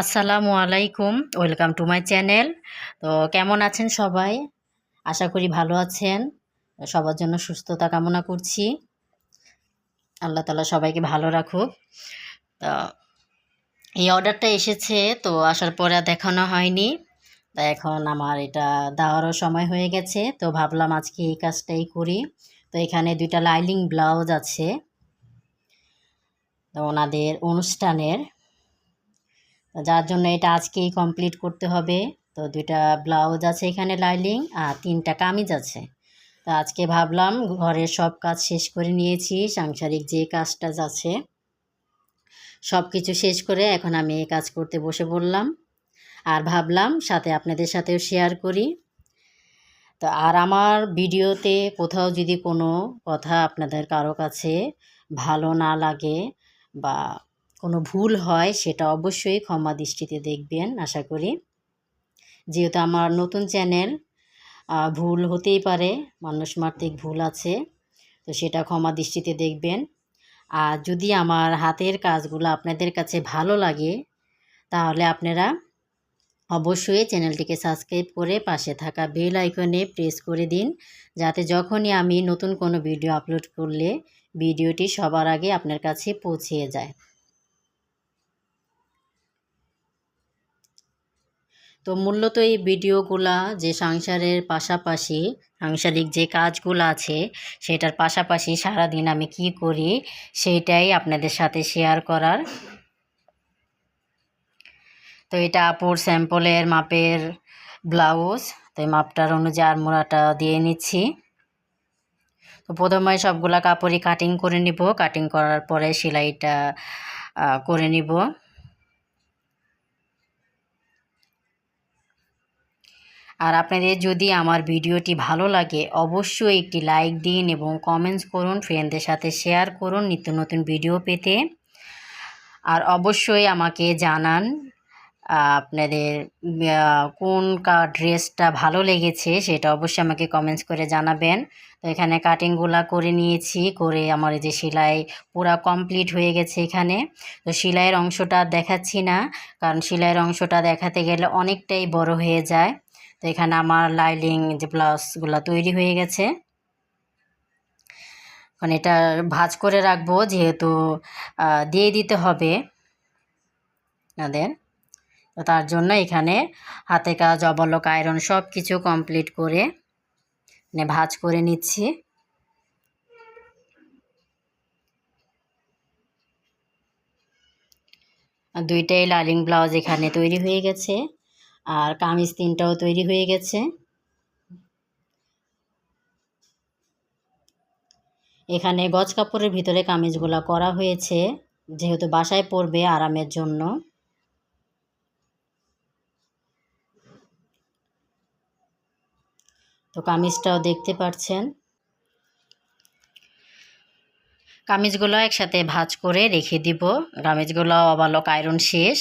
আসসালামু আলাইকুম, welcome to my channel. তো কেমন আছেন সবাই? আশা করি ভালো আছেন। সবার জন্য সুস্থতা কামনা করছি। আল্লাহ তালা সবাইকে ভালো রাখুক। তো এই অর্ডারটা এসেছে, তো আসার পরে দেখানো হয়নি। তা এখন আমার এটা দেওয়ারও সময় হয়ে গেছে, তো ভাবলাম আজকে এই কাজটাই করি। তো এখানে দুইটা লাইলিং ব্লাউজ আছে। তো ওনাদের অনুষ্ঠানের যার জন্য এটা আজকেই কমপ্লিট করতে হবে। তো দুইটা ব্লাউজ আছে এখানে লাইলিং আর তিনটা কামিজ আছে। তো আজকে ভাবলাম ঘরের সব কাজ শেষ করে নিয়েছি, সাংসারিক যে কাজটা আছে। সব কিছু শেষ করে এখন আমি এই কাজ করতে বসে পড়লাম। আর ভাবলাম সাথে আপনাদের সাথেও শেয়ার করি। তো আর আমার ভিডিওতে কোথাও যদি কোনো কথা আপনাদের কারও কাছে ভালো না লাগে বা কোনো ভুল হয়, সেটা অবশ্যই ক্ষমা দৃষ্টিতে দেখবেন, আশা করি। যেহেতু আমার নতুন চ্যানেল ভুল হতেই পারে, মানুষ মাত্রিক ভুল আছে, তো সেটা ক্ষমা দৃষ্টিতে দেখবেন। আর যদি আমার হাতের কাজগুলো আপনাদের কাছে ভালো লাগে, তাহলে আপনারা অবশ্যই চ্যানেলটিকে সাবস্ক্রাইব করে পাশে থাকা বেল আইকনে প্রেস করে দিন, যাতে যখনই আমি নতুন কোনো ভিডিও আপলোড করলে, ভিডিওটি সবার আগে আপনার কাছে পৌঁছে যায়। তো মূলত এই ভিডিওগুলা যে সংসারের পাশাপাশি, সাংসারিক যে কাজগুলো আছে, সেটার পাশাপাশি সারাদিন আমি কি করি সেইটাই আপনাদের সাথে শেয়ার করার। তো এটা আপুর স্যাম্পলের মাপের ব্লাউজ তো এই মাপটার অনুযায়ী আরমোড়াটা দিয়ে নিচ্ছি। তো প্রথমে সবগুলা কাপড়ই কাটিং করে নিব কাটিং করার পরে সেলাইটা করে নিব। আর আপনাদের যদি আমার ভিডিওটি ভালো লাগে, অবশ্যই একটি লাইক দিন এবং কমেন্টস করুন ফ্রেন্ডদের সাথে শেয়ার করুন নিত্য নতুন ভিডিও পেতে। আর অবশ্যই আমাকে জানান আপনাদের কোন ড্রেসটা ভালো লেগেছে সেটা অবশ্যই আমাকে কমেন্টস করে জানাবেন। তো এখানে কাটিংগুলা করে নিয়েছি, করে আমার এই যে সেলাই পুরা কমপ্লিট হয়ে গেছে এখানে। তো সেলাইয়ের অংশটা দেখাচ্ছি না, কারণ সেলাইয়ের অংশটা দেখাতে গেলে অনেকটাই বড় হয়ে যায়। তো এখানে আমার লাইলিং যে ব্লাউজগুলো তৈরি হয়ে গেছে। এখন এটা ভাজ করে রাখব যেহেতু দিয়ে দিতে হবে তাদের তো তার জন্য এখানে হাতে কাজ, অবলক, আয়রন সব কিছু কমপ্লিট করে মানে ভাজ করে নিচ্ছি। দুইটাই লাইলিং ব্লাউজ এখানে তৈরি হয়ে গেছে। আর কামিজ তিনটাও তৈরি হয়ে গেছে। এখানে গজ কাপড়ের ভিতরে কামিজগুলো করা হয়েছে, যেহেতু বাসায় পরবে আরামের জন্য। তো কামিজটাও দেখতে পাচ্ছেন। কামিজগুলো একসাথে ভাজ করে রেখে দিব। কামিজগুলো অবালক আয়রন শেষ।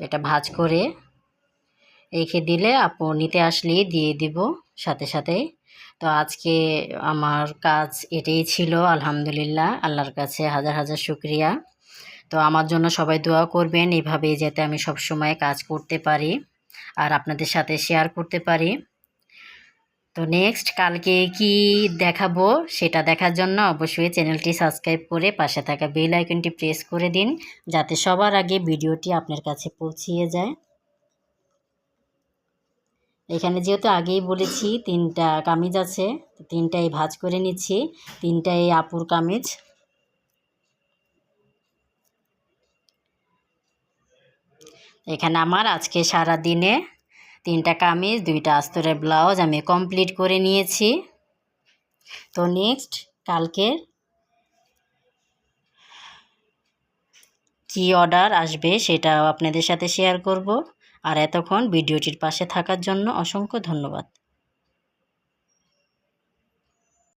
এটা ভাজ করে রেখে দিলে আপু নিতে আসলে দিয়ে দিব সাথে সাথে। তো আজকে আমার কাজ এটাই ছিল, আলহামদুলিল্লাহ, আল্লাহর কাছে হাজার হাজার শুক্রিয়া। তো আমার জন্য সবাই দোয়া করবেন, এভাবেই যাতে আমি সব সময় কাজ করতে পারি আর আপনাদের সাথে শেয়ার করতে পারি। তো নেক্সট কালকে কি দেখাবো সেটা দেখার জন্য অবশ্যই চ্যানেলটি সাবস্ক্রাইব করে পাশে থাকা বেল আইকনটি প্রেস করে দিন, যাতে সবার আগে ভিডিওটি আপনার কাছে পৌঁছিয়ে যায়। এখানে যেহেতু আগেই বলেছি, তিনটা কামিজ আছে তিনটাই ভাজ করে নিচ্ছি, তিনটাই আপুর কামিজ। এখানে আমার আজকে সারা দিনে তিনটা কামিজ, দুইটা আস্তরের ব্লাউজ আমি কমপ্লিট করে নিয়েছি। তো নেক্সট কালকে কি অর্ডার আসবে সেটাও আপনাদের সাথে শেয়ার করব। আর এতক্ষণ ভিডিওটির পাশে থাকার জন্য অসংখ্য ধন্যবাদ।